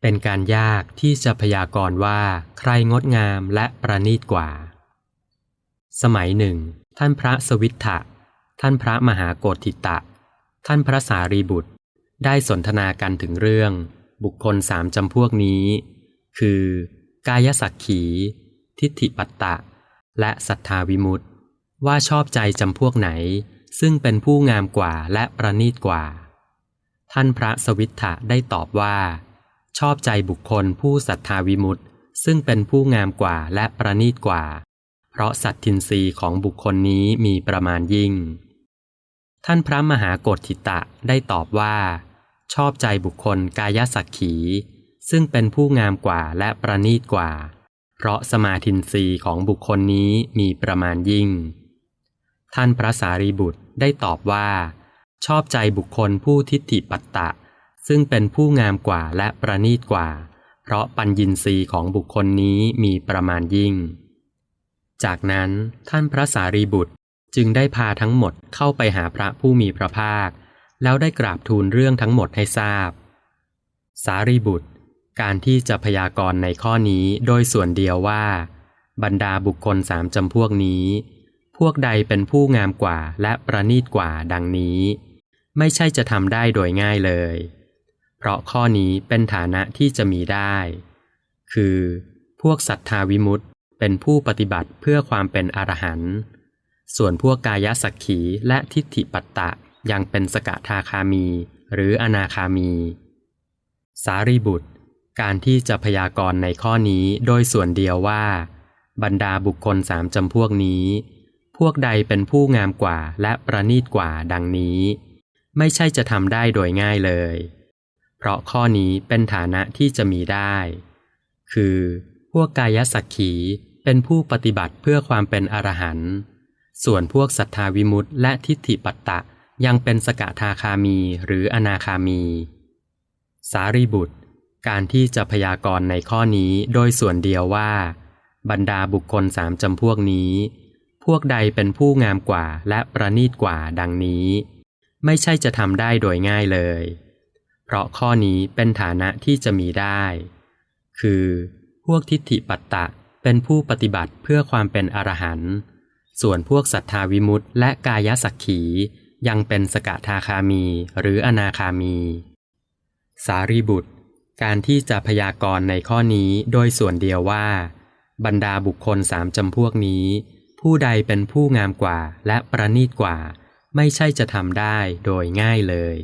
เป็นการยากที่จะพยากรณ์ว่าใครงดงามและประณีตกว่า สมัยหนึ่ง ท่านพระสวิทธะ ท่านพระมหาโกธิตะ ท่านพระสารีบุตร ได้สนทนากันถึงเรื่อง บุคคลสามจำพวกนี้ คือ กายสักขี ทิฏฐิปัตตะ และศรัทธาวิมุตติ ว่าชอบใจจำพวกไหน ซึ่งเป็นผู้งามกว่าและประณีตกว่า ท่านพระสวิทธะได้ตอบว่า ชอบใจบุคคลผู้ศรัทธาวิมุตติ ซึ่งเป็นผู้งามกว่าและประณีตกว่า เพราะสัตทินรีของบุคคลนี้มีประมาณยิ่ง ท่านพระมหากฏฐิตะได้ตอบว่า ชอบใจบุคคลกายสักขี ซึ่งเป็นผู้งามกว่าและประณีตกว่า เพราะสมาธินรีของบุคคลนี้มีประมาณยิ่ง ท่านพระสารีบุตรได้ตอบว่า ชอบใจบุคคลผู้ทิฏฐิปัตตะ ซึ่งเป็นผู้งามกว่าและประณีตกว่า เพราะปัญญินทรีย์ของบุคคลนี้มีประมาณยิ่ง จากนั้นท่านพระสารีบุตรจึงได้พาทั้งหมดเข้าไปหาพระผู้มีพระภาค แล้วได้กราบทูลเรื่องทั้งหมดให้ทราบ สารีบุตร การที่จะพยากรณ์ในข้อนี้โดยส่วนเดียวว่า บรรดาบุคคลสามจำพวกนี้ พวกใดเป็นผู้งามกว่าและประณีตกว่าดังนี้ ไม่ใช่จะทำได้โดยง่ายเลย เพราะข้อนี้เป็นฐานะที่จะมีได้ คือ พวกศรัทธาวิมุตติเป็นผู้ปฏิบัติเพื่อความเป็นอรหันต์ส่วนพวกกายสักขีและทิฏฐิปัตตะยังเป็นสกทาคามี หรืออนาคามี สารีบุตร การที่จะพยากรณ์ในข้อนี้โดยส่วนเดียวว่า บรรดาบุคคลสามจำพวกนี้ พวกใดเป็นผู้งามกว่าและประณีตกว่าดังนี้ ไม่ใช่จะทำได้โดยง่ายเลย เพราะข้อนี้เป็นฐานะที่จะมีได้ คือ พวกกายสักขีเป็นผู้ปฏิบัติเพื่อความเป็นอรหันต์ ส่วนพวกศรัทธาวิมุตติและทิฏฐิปัตตะยังเป็นสกทาคามีหรืออนาคามี สารีบุตร การที่จะพยากรณ์ในข้อนี้โดยส่วนเดียวว่า บรรดาบุคคลสามจำพวกนี้ พวกใดเป็นผู้งามกว่าและประณีตกว่าดังนี้ ไม่ใช่จะทำได้โดยง่ายเลย เพราะข้อนี้เป็นฐานะที่จะมีได้ คือ พวกทิฏฐิปัตตะเป็นผู้ปฏิบัติเพื่อความเป็นอรหันต์ ส่วนพวกศรัทธาวิมุตติและกายสักขียังเป็นสกทาคามีหรืออนาคามี สารีบุตร การที่จะพยากรณ์ในข้อนี้โดยส่วนเดียวว่า บรรดาบุคคลสามจำพวกนี้ ผู้ใดเป็นผู้งามกว่าและประณีตกว่า ไม่ใช่จะทำได้โดยง่ายเลย